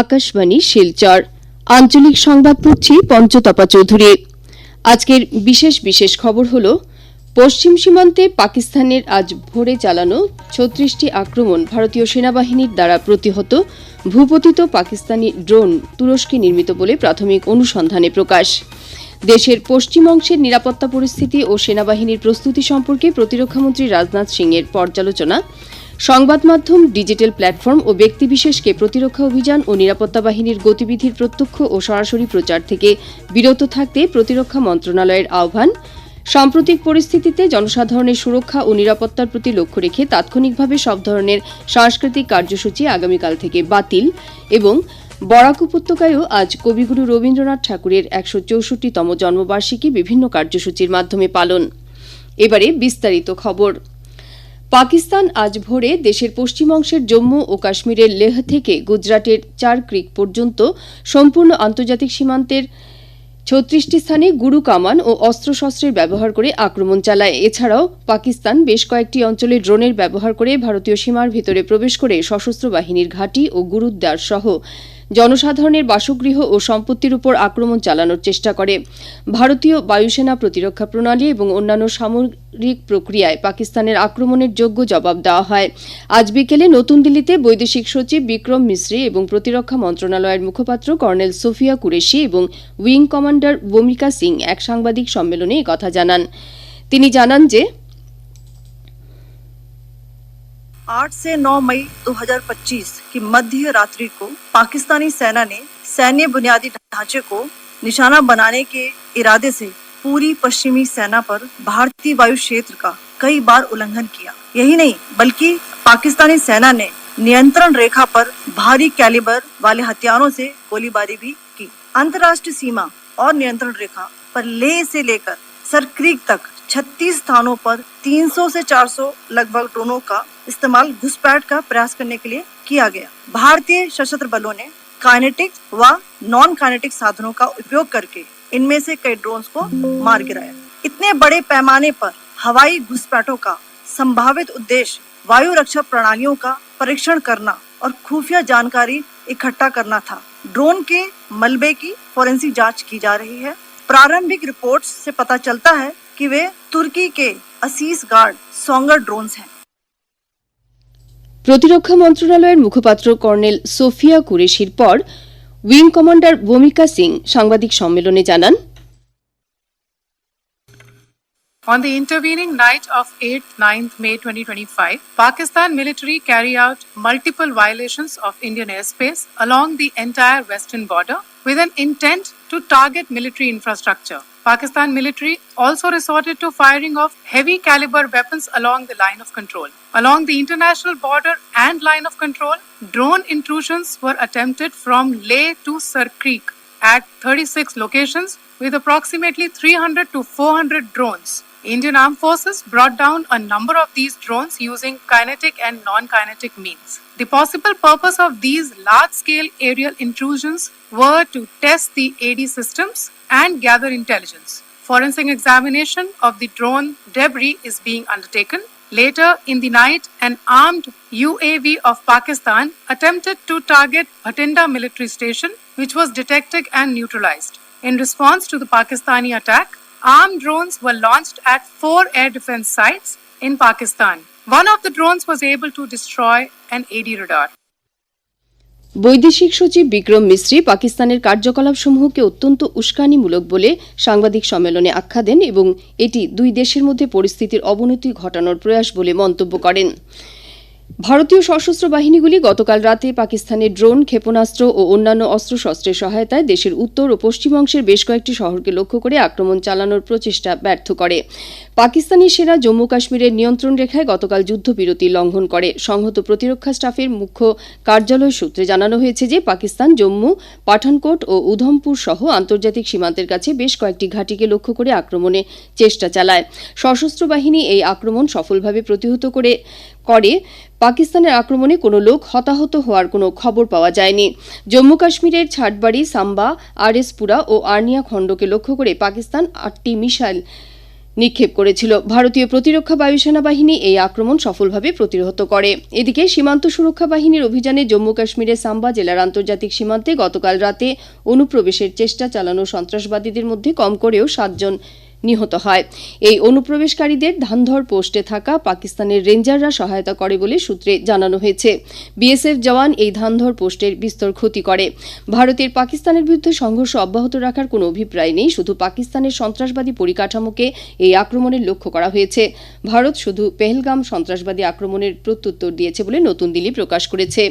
আকাশবাণী, শিলচর। আঞ্চলিক সংবাদ পড়ছি পঞ্চতপা চৌধুরী। আজকের বিশেষ বিশেষ খবর হল, পশ্চিম সীমান্তে পাকিস্তানের আজ ভোরে চালানো ছত্রিশটি আক্রমণ ভারতীয় সেনাবাহিনীর দ্বারা প্রতিহত ভূপতিত পাকিস্তানি ড্রোন তুরস্কে নির্মিত বলে প্রাথমিক অনুসন্ধানে প্রকাশ। দেশের পশ্চিম অংশের নিরাপত্তা পরিস্থিতি ও সেনাবাহিনীর প্রস্তুতি সম্পর্কে প্রতিরক্ষামন্ত্রী রাজনাথ সিংয়ের পর্যালোচনা। সংবাদ মাধ্যম, ডিজিটাল প্ল্যাটফর্ম ও ব্যক্তিবিশেষকে প্রতিরক্ষা অভিযান ও নিরাপত্তা বাহিনীর গতিবিধির প্রত্যক্ষ ও সরাসরি প্রচার থেকে বিরত থাকতে প্রতিরক্ষা মন্ত্রণালয়ের আহ্বান। সাম্প্রতিক পরিস্থিতিতে জনসাধারণের সুরক্ষা ও নিরাপত্তার প্রতি লক্ষ্য রেখে তাৎক্ষণিকভাবে সব ধরনের সাংস্কৃতিক কার্যসূচি আগামীকাল থেকে বাতিল এবং বরাক উপত্যকায়ও আজ কবিগুরু রবীন্দ্রনাথ ঠাকুরের একশো চৌষট্টিতম জন্মবার্ষিকী বিভিন্ন কার্যসূচির মাধ্যমে পালন। এবারে বিস্তারিত খবর। পাকিস্তান আজ ভোরে দেশের পশ্চিম অংশের জম্মু ও কাশ্মীরের লেহ থেকে গুজরাটের চার ক্রিক পর্যন্ত সম্পূর্ণ আন্তর্জাতিক সীমান্তের ছত্রিশটি স্থানে গুরু কামান ও অস্ত্রশস্ত্রের ব্যবহার করে আক্রমণ চালায়। এছাড়াও পাকিস্তান বেশ কয়েকটি অঞ্চলে ড্রোনের ব্যবহার করে ভারতীয় সীমার ভিতরে প্রবেশ করে সশস্ত্র বাহিনীর ঘাঁটি ও গুরুদ্বার সহ জনসাধারণের বাসগৃহ ও সম্পত্তির উপর আক্রমণ চালানোর চেষ্টা করে। ভারতীয় বায়ুসেনা প্রতিরক্ষা প্রণালী এবং অন্যান্য সামরিক প্রক্রিয়ায় পাকিস্তানের আক্রমণের যোগ্য জবাব দেওয়া হয়। আজ বিকেলে নতুন দিল্লিতে বৈদেশিক সচিব বিক্রম মিশ্রি এবং প্রতিরক্ষা মন্ত্রণালয়ের মুখপাত্র কর্নেল সোফিয়া কুরেশি এবং উইং কমান্ডার ভূমিকা সিং এক সাংবাদিক সম্মেলনে কথা জানান। তিনি জানান যে आठ से 9 मई 2025 की मध्य रात्रि को पाकिस्तानी सेना ने सैन्य बुनियादी ढांचे को निशाना बनाने के इरादे से पूरी पश्चिमी सेना पर भारतीय वायु क्षेत्र का कई बार उल्लंघन किया। यही नहीं, बल्कि पाकिस्तानी सेना ने नियंत्रण रेखा पर भारी कैलिबर वाले हथियारों से गोलीबारी भी की। अंतर्राष्ट्रीय सीमा और नियंत्रण रेखा पर लेह से लेकर सरक्रीक तक 36 स्थानों पर 300 से 400 लगभग ड्रोनों का इस्तेमाल घुसपैठ का प्रयास करने के लिए किया गया। भारतीय सशस्त्र बलों ने काइनेटिक व नॉन काइनेटिक साधनों का उपयोग करके इनमें से कई ड्रोन को मार गिराया। इतने बड़े पैमाने पर हवाई घुसपैठों का संभावित उद्देश्य वायु रक्षा प्रणालियों का परीक्षण करना और खुफिया जानकारी इकट्ठा करना था। ड्रोन के मलबे की फोरेंसिक जाँच की जा रही है। प्रारंभिक रिपोर्ट्स से पता चलता है कि वे तुर्की के असीस गार्ड सोंगर ड्रोन्स हैं প্রতিরক্ষা মন্ত্রণালয়ের মুখপাত্র কর্নেল সোফিয়া কুরেশির পর উইং কমান্ডার ভূমিকা সিং সাংবাদিক সম্মেলনে জানান On the intervening night of 8th 9th May 2025, Pakistan military carry out multiple violations of Indian airspace along the entire western border with an intent to target military infrastructure. Pakistan military also resorted to firing of heavy caliber weapons along the line of control. Along the international border and line of control, drone intrusions were attempted from Leh to Sir Creek at 36 locations with approximately 300 to 400 drones. Indian Armed Forces brought down a number of these drones using kinetic and non kinetic means. The possible purpose of these large scale aerial intrusions were to test the AD systems and gather intelligence. Forensic examination of the drone debris is being undertaken. Later in the night, an armed UAV of Pakistan attempted to target Bhatinda military station, which was detected and neutralized. In response to the Pakistani attack, armed drones were launched at four air defense sites in Pakistan. One of the drones was able to destroy an AD radar. বৈদেশিক সচিব বিক্রম মিশ্রী পাকিস্তানের কার্যকলাপ সমূহকে অত্যন্ত উস্কানিমূলক বলে সাংবাদিক সম্মেলনে আখ্যা দেন এবং এটি দুই দেশের মধ্যে পরিস্থিতির অবনতি ঘটানোর প্রয়াস বলে মন্তব্য করেন। ভারতীয় সশস্ত্র বাহিনীগুলি গতকাল রাতে পাকিস্তানের ড্রোন, ক্ষেপণাস্ত্র ও অন্যান্য অস্ত্রশস্ত্রের সহায়তায় দেশের উত্তর ও পশ্চিম অংশের বেশ কয়েকটি শহরকে লক্ষ্য করে আক্রমণ চালানোর প্রচেষ্টা ব্যর্থ করে। পাকিস্তানি সেনা জম্মু কাশ্মীরের নিয়ন্ত্রণ রেখায় গতকাল যুদ্ধবিরতি লঙ্ঘন করে। সংহত প্রতিরক্ষা স্টাফের মুখ্য কার্যালয় সূত্রে জানানো হয়েছে যে, পাকিস্তান, জম্মু, পাঠানকোট ও উধমপুর সহ আন্তর্জাতিক সীমান্তের কাছে বেশ কয়েকটি ঘাঁটিকে লক্ষ্য করে আক্রমণে চেষ্টা চালায়। সশস্ত্র বাহিনী এই আক্রমণ সফলভাবে প্রতিহত করে করে পাকিস্তানের আক্রমণে কোনো লোক হতাহত হওয়ার কোনো খবর পাওয়া যায়নি। জম্মু কাশ্মীরের ছাটবাড়ি, সাম্বা আরএসপুরা ও আর্নিয়া খণ্ডকে লক্ষ্য করে পাকিস্তান আটটি মিসাইল নিক্ষেপ করেছিল। ভারতীয় প্রতিরক্ষা বায়ুসেনা বাহিনী এই আক্রমণ সফলভাবে প্রতিহত করে। এদিকে সীমান্ত সুরক্ষা বাহিনীর অভিযানে জম্মু কাশ্মীরের সাম্বা জেলার আন্তর্জাতিক সীমান্তে গতকাল রাতে অনুপ্রবেশের চেষ্টা চালানো সন্ত্রাসবাদীদের মধ্যে কম করেও সাতজন নিহত হয়। এই অনুপ্রবেশকারীদের ধানধর পোস্টে থাকা পাকিস্তানের রেঞ্জাররা সহায়তা করে বলে সূত্রে জানানো হয়েছে। বিএসএফ জওয়ান এই ধানধর পোস্টের বিস্তর ক্ষতি করে। ভারতের পাকিস্তানের বিরুদ্ধে সংঘর্ষ অব্যাহত রাখার কোনো অভিপ্রায় নেই, শুধু পাকিস্তানের সন্ত্রাসবাদী পরিকাঠামোকে এই আক্রমণের লক্ষ্য করা হয়েছে। ভারত শুধু পেহেলগাম সন্ত্রাসবাদী আক্রমণের প্রত্যুত্তর দিয়েছে বলে নতুন দিল্লি প্রকাশ করেছে।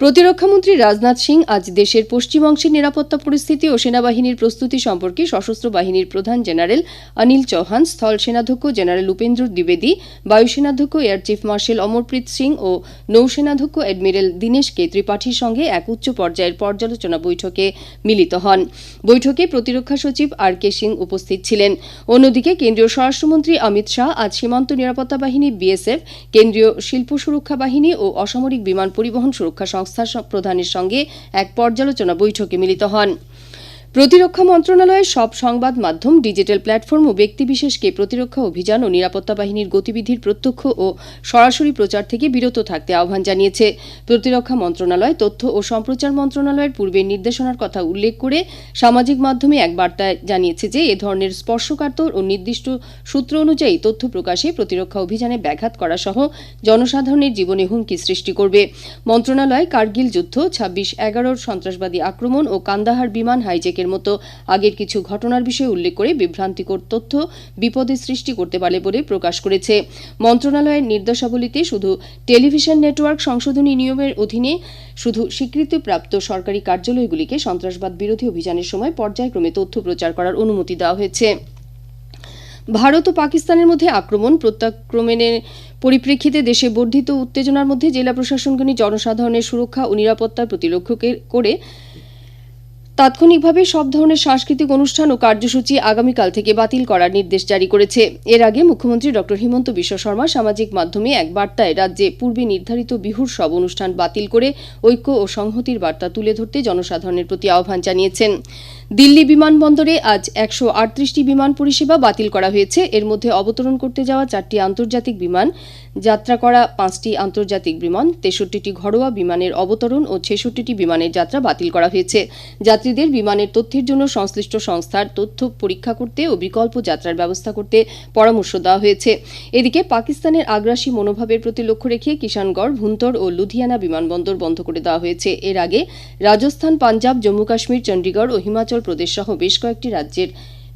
প্রতিরক্ষামন্ত্রী রাজনাথ সিং আজ দেশের পশ্চিম অংশের নিরাপত্তা পরিস্থিতি ও সেনাবাহিনীর প্রস্তুতি সম্পর্কে সশস্ত্র বাহিনীর প্রধান জেনারেল অনিল চৌহান, স্থল সেনাধ্যক্ষ জেনারেল উপেন্দ্র দ্বিবেদী, বায়ুসেনাধ্যক্ষ air chief marshal Amarpreet Singh ও নৌসেনাধ্যক্ষ অ্যাডমিরাল দীনেশ কে ত্রিপাঠীর সঙ্গে এক উচ্চ পর্যায়ের পর্যালোচনা বৈঠকে মিলিত হন। বৈঠকে প্রতিরক্ষা সচিব আর কে সিং উপস্থিত ছিলেন। অন্যদিকে কেন্দ্রীয় স্বরাষ্ট্রমন্ত্রী অমিত শাহ আজ সীমান্ত নিরাপত্তা বাহিনী বিএসএফ, কেন্দ্রীয় শিল্প সুরক্ষা বাহিনী ও অসামরিক বিমান পরিবহন সুরক্ষা সংস্থার স- প্রধানের সঙ্গে এক পর্যালোচনা বৈঠকে মিলিত হন। প্রতিরক্ষা মন্ত্রণালয়ের সব সংবাদ মাধ্যম, ডিজিটাল প্ল্যাটফর্ম ও ব্যক্তিবিশেষকে প্রতিরক্ষা অভিযান ও নিরাপত্তা বাহিনীর গতিবিধির প্রত্যক্ষ ও সরাসরি প্রচার থেকে বিরত থাকতে আহ্বান জানিয়েছে। প্রতিরক্ষা মন্ত্রণালয় তথ্য ও সম্প্রচার মন্ত্রণালয়ের পূর্বের নির্দেশনার কথা উল্লেখ করে সামাজিক মাধ্যমে এক বার্তায় জানিয়েছে যে, এ ধরনের স্পর্শকাতর ও নির্দিষ্ট সূত্র অনুযায়ী তথ্য প্রকাশে প্রতিরক্ষা অভিযানে ব্যাঘাত করা সহ জনসাধারণের জীবনে হুমকি সৃষ্টি করবে। মন্ত্রণালয় কার্গিল যুদ্ধ, ছাব্বিশ এগারোর সন্ত্রাসবাদী আক্রমণ ও কান্দাহার বিমান হাইজেকের মতো আগের কিছু ঘটনার বিষয়ে উল্লেখ করে বিভ্রান্তিকর তথ্য বিপদের সৃষ্টি করতে পারে বলে প্রকাশ করেছে। মন্ত্রণালয়ের নির্দেশাবলীতে শুধু টেলিভিশন নেটওয়ার্ক সংশোধনী নিয়মের অধীনে শুধু স্বীকৃতিপ্রাপ্ত সরকারি কার্যালয়গুলিকে সন্ত্রাসবাদ বিরোধী অভিযানের সময় পর্যায়ক্রমে তথ্য প্রচার করার অনুমতি দেওয়া হয়েছে। ভারত ও পাকিস্তানের মধ্যে আক্রমণ প্রত্যাক্রমণের পরিপ্রেক্ষিতে দেশে বর্ধিত উত্তেজনার মধ্যে জেলা প্রশাসনগুলি জনসাধারণের সুরক্ষা ও নিরাপত্তার প্রতি লক্ষ্য করে তাৎক্ষণিকভাবে সব ধরনের সাংস্কৃতিক অনুষ্ঠান ও কার্যসূচি আগামীকাল থেকে বাতিল করার নির্দেশ জারি করেছে। এর আগে মুখ্যমন্ত্রী ড. হিমন্ত বিশ্ব শর্মা সামাজিক মাধ্যমে এক বার্তায় রাজ্যে পূর্বে নির্ধারিত বিহুর সব অনুষ্ঠান বাতিল করে ঐক্য ও সংহতির বার্তা তুলে ধরতে জনসাধারণের প্রতি আহ্বান জানিয়েছেন। দিল্লি বিমানবন্দরে আজ একশো আটত্রিশটি বিমান পরিষেবা বাতিল করা হয়েছে। এর মধ্যে অবতরণ করতে যাওয়া চারটি আন্তর্জাতিক বিমান, যাত্রা করা পাঁচটি আন্তর্জাতিক বিমান, তেষট্টিটি ঘরোয়া বিমানের অবতরণ ও ছেষট্টিটি বিমানের যাত্রা বাতিল করা হয়েছে। যাত্রীদের বিমানের তথ্যের জন্য সংশ্লিষ্ট সংস্থার তথ্য পরীক্ষা করতে ও বিকল্প যাত্রার ব্যবস্থা করতে পরামর্শ দেওয়া হয়েছে। এদিকে পাকিস্তানের আগ্রাসী মনোভাবের প্রতি লক্ষ্য রেখে কিষানগড়, ভুন্তর ও লুধিয়ানা বিমানবন্দর বন্ধ করে দেওয়া হয়েছে। এর আগে রাজস্থান, পাঞ্জাব জম্মু কাশ্মীর চণ্ডীগড় ও হিমাচল প্রদেশ সহ বেশ কয়েকটি রাজ্যের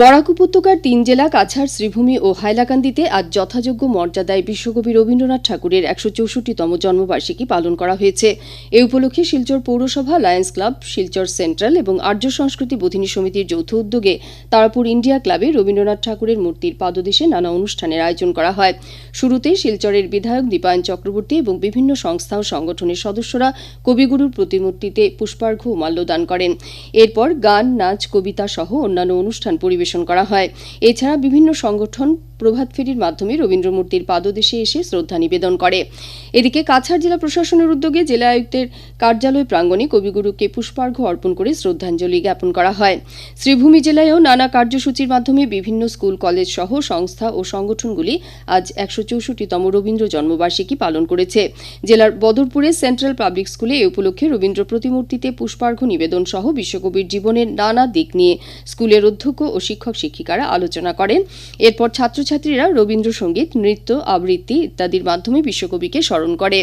বরাক উপত্যকার তিন জেলা কাছাড়, শ্রীভূমি ও হাইলাকান্দিতে আজ যথাযোগ্য মর্যাদায় বিশ্বকবি রবীন্দ্রনাথ ঠাকুরের একশো চৌষট্টিতম জন্মবার্ষিকী পালন করা হয়েছে। এ উপলক্ষে শিলচর পৌরসভা, লায়ন্স ক্লাব, শিলচর সেন্ট্রাল এবং আর্য সংস্কৃতি বোধিনী সমিতির যৌথ উদ্যোগে তারাপুর ইন্ডিয়া ক্লাবে রবীন্দ্রনাথ ঠাকুরের মূর্তির পাদদেশে নানা অনুষ্ঠানের আয়োজন করা হয়। শুরুতে শিলচরের বিধায়ক দীপায়ন চক্রবর্তী এবং বিভিন্ন সংস্থা ও সংগঠনের সদস্যরা কবিগুরুর প্রতিমূর্তিতে পুষ্পার্ঘ্য মাল্যদান করেন। এরপর গান, নাচ, কবিতা সহ অন্যান্য অনুষ্ঠান পরিবেশন করা হয়। এছাড়া বিভিন্ন সংগঠন প্রভাত ফেরির মাধ্যমে রবীন্দ্র মূর্তির পাদদেশে এসে শ্রদ্ধা নিবেদন করে। এদিকে কাছাড় জেলা প্রশাসনের উদ্যোগে জেলা আয়ুক্তের কার্যালয় প্রাঙ্গণে কবিগুরুকে পুষ্পার্ঘ্য অর্পণ করে শ্রদ্ধাঞ্জলি জ্ঞাপন করা হয়। শ্রীভূমি জেলায়ও নানা কার্যসূচির মাধ্যমে বিভিন্ন স্কুল, কলেজ সহ সংস্থা ও সংগঠনগুলি আজ একশো চৌষট্টিতম রবীন্দ্র জন্মবার্ষিকী পালন করেছে। জেলার বদরপুরে সেন্ট্রাল পাবলিক স্কুলে এ উপলক্ষে রবীন্দ্র প্রতিমূর্তিতে পুষ্পার্ঘ্য নিবেদন সহ বিশ্বকবির জীবনের নানা দিক নিয়ে স্কুলের অধ্যক্ষ ও শিক্ষক শিক্ষিকারা আলোচনা করেন। এরপর ছাত্রছাত্রীরা রবীন্দ্রসঙ্গীত, নৃত্য, আবৃত্তি ইত্যাদির মাধ্যমে বিশ্বকবিকে স্মরণ করে।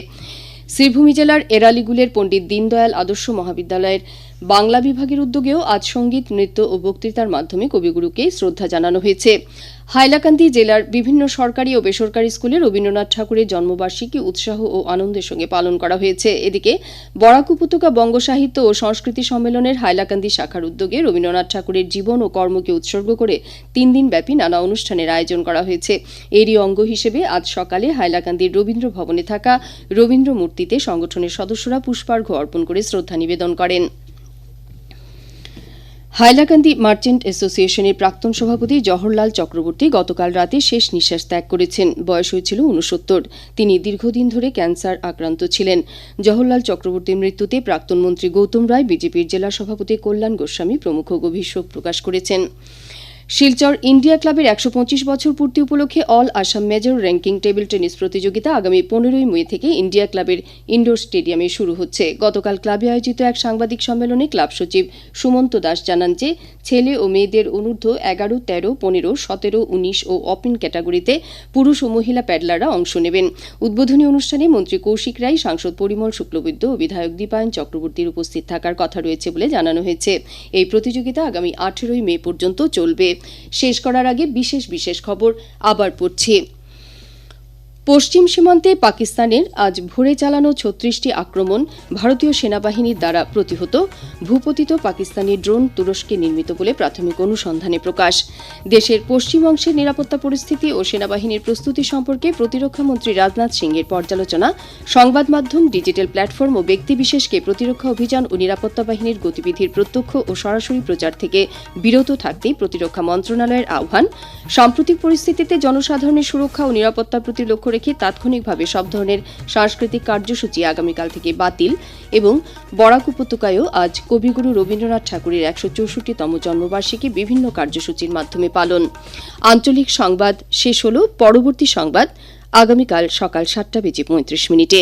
শ্রীভূমি জেলার এরালিগুলের পণ্ডিত দীনদয়াল আদর্শ মহাবিদ্যালয়ের বাংলা বিভাগের উদ্যোগেও আজ সংগীত, নৃত্য ও বক্তৃতার মাধ্যমে কবিগুরুকে শ্রদ্ধা জানানো হয়েছে। হাইলাকান্দি জেলার বিভিন্ন সরকারি ও বেসরকারি স্কুলে রবীন্দ্রনাথ ঠাকুরের জন্মবার্ষিকী উৎসাহ ও আনন্দের সঙ্গে পালন করা হয়েছে। এদিকে বরাক উপত্যকা বঙ্গ সাহিত্য ও সংস্কৃতি সম্মেলনের হাইলাকান্দি শাখার উদ্যোগে রবীন্দ্রনাথ ঠাকুরের জীবন ও কর্মকে উৎসর্গ করে তিন দিন ব্যাপী নানা অনুষ্ঠানের আয়োজন করা হয়েছে। এরই অঙ্গ হিসেবে আজ সকালে হাইলাকান্দির রবীন্দ্র ভবনে থাকা রবীন্দ্র মূর্তিতে সংগঠনের সদস্যরা পুষ্পার্ঘ্য অর্পণ করে শ্রদ্ধা নিবেদন করেন। হাইলাকান্দি মার্চেন্ট অ্যাসোসিয়েশনের প্রাক্তন সভাপতি জহরলাল চক্রবর্তী গতকাল রাতে শেষ নিঃশ্বাস ত্যাগ করেছেন। বয়স হয়েছিল উনসত্তর তিনি দীর্ঘদিন ধরে ক্যান্সার আক্রান্ত ছিলেন। জহরলাল চক্রবর্তীর মৃত্যুতে প্রাক্তন মন্ত্রী গৌতম রায়, বিজেপির জেলা সভাপতি কল্যাণ গোস্বামী প্রমুখ গভীর শোক প্রকাশ করেছেন। শিলচর ইন্ডিয়া ক্লাবের একশো পঁচিশ বছর পূর্তি উপলক্ষে all Assam major ranking table tennis প্রতিযোগিতা আগামী পনেরোই মে থেকে ইন্ডিয়া ক্লাবের ইনডোর স্টেডিয়ামে শুরু হচ্ছে। গতকাল ক্লাবে আয়োজিত এক সাংবাদিক সম্মেলনে ক্লাব সচিব সুমন্ত দাস জানান যে, ছেলে ও মেয়েদের অনূর্ধ্ব এগারো, তেরো, পনেরো, সতেরো, উনিশ ও অপিন ক্যাটাগরিতে পুরুষ ও মহিলা প্যাডলাররা অংশ নেবেন। উদ্বোধনী অনুষ্ঠানে মন্ত্রী কৌশিক রায়, সাংসদ পরিমল শুক্লবৈদ্য ও বিধায়ক দীপায়ন চক্রবর্তীর উপস্থিত থাকার কথা রয়েছে বলে জানানো হয়েছে। এই প্রতিযোগিতা আগামী আঠেরোই মে পর্যন্ত চলবে। শেষ করার আগে বিশেষ বিশেষ খবর আবার পড়ছি। পশ্চিম সীমান্তে পাকিস্তানের আজ ভোরে চালানো ছত্রিশটি আক্রমণ ভারতীয় সেনাবাহিনীর দ্বারা প্রতিহত, ভূপতিত পাকিস্তানি ড্রোন তুরস্কে নির্মিত বলে প্রাথমিক অনুসন্ধানে প্রকাশ। দেশের পশ্চিম অংশের নিরাপত্তা পরিস্থিতি ও সেনাবাহিনীর প্রস্তুতি সম্পর্কে প্রতিরক্ষামন্ত্রী রাজনাথ সিংয়ের পর্যালোচনা, সংবাদ মাধ্যম, ডিজিটাল প্ল্যাটফর্ম ও ব্যক্তিবিশেষকে প্রতিরক্ষা অভিযান ও নিরাপত্তা বাহিনীর গতিবিধির প্রত্যক্ষ ও সরাসরি প্রচার থেকে বিরত থাকতে প্রতিরক্ষা মন্ত্রণালয়ের আহ্বান। সাম্প্রতিক পরিস্থিতিতে জনসাধারণের সুরক্ষা ও নিরাপত্তার প্রতি লক্ষ্য রেখে তাৎক্ষণিকভাবে সব ধরনের সাংস্কৃতিক কার্যসূচি আগামীকাল থেকে বাতিল এবং বরাক উপত্যকায়ও আজ কবিগুরু রবীন্দ্রনাথ ঠাকুরের একশো চৌষট্টিতম জন্মবার্ষিকী বিভিন্ন কার্যসূচির মাধ্যমে পালন। আঞ্চলিক সংবাদ শেষ হল, পরবর্তী সংবাদ আগামীকাল সকাল সাতটা বেজে পঁয়ত্রিশ মিনিটে।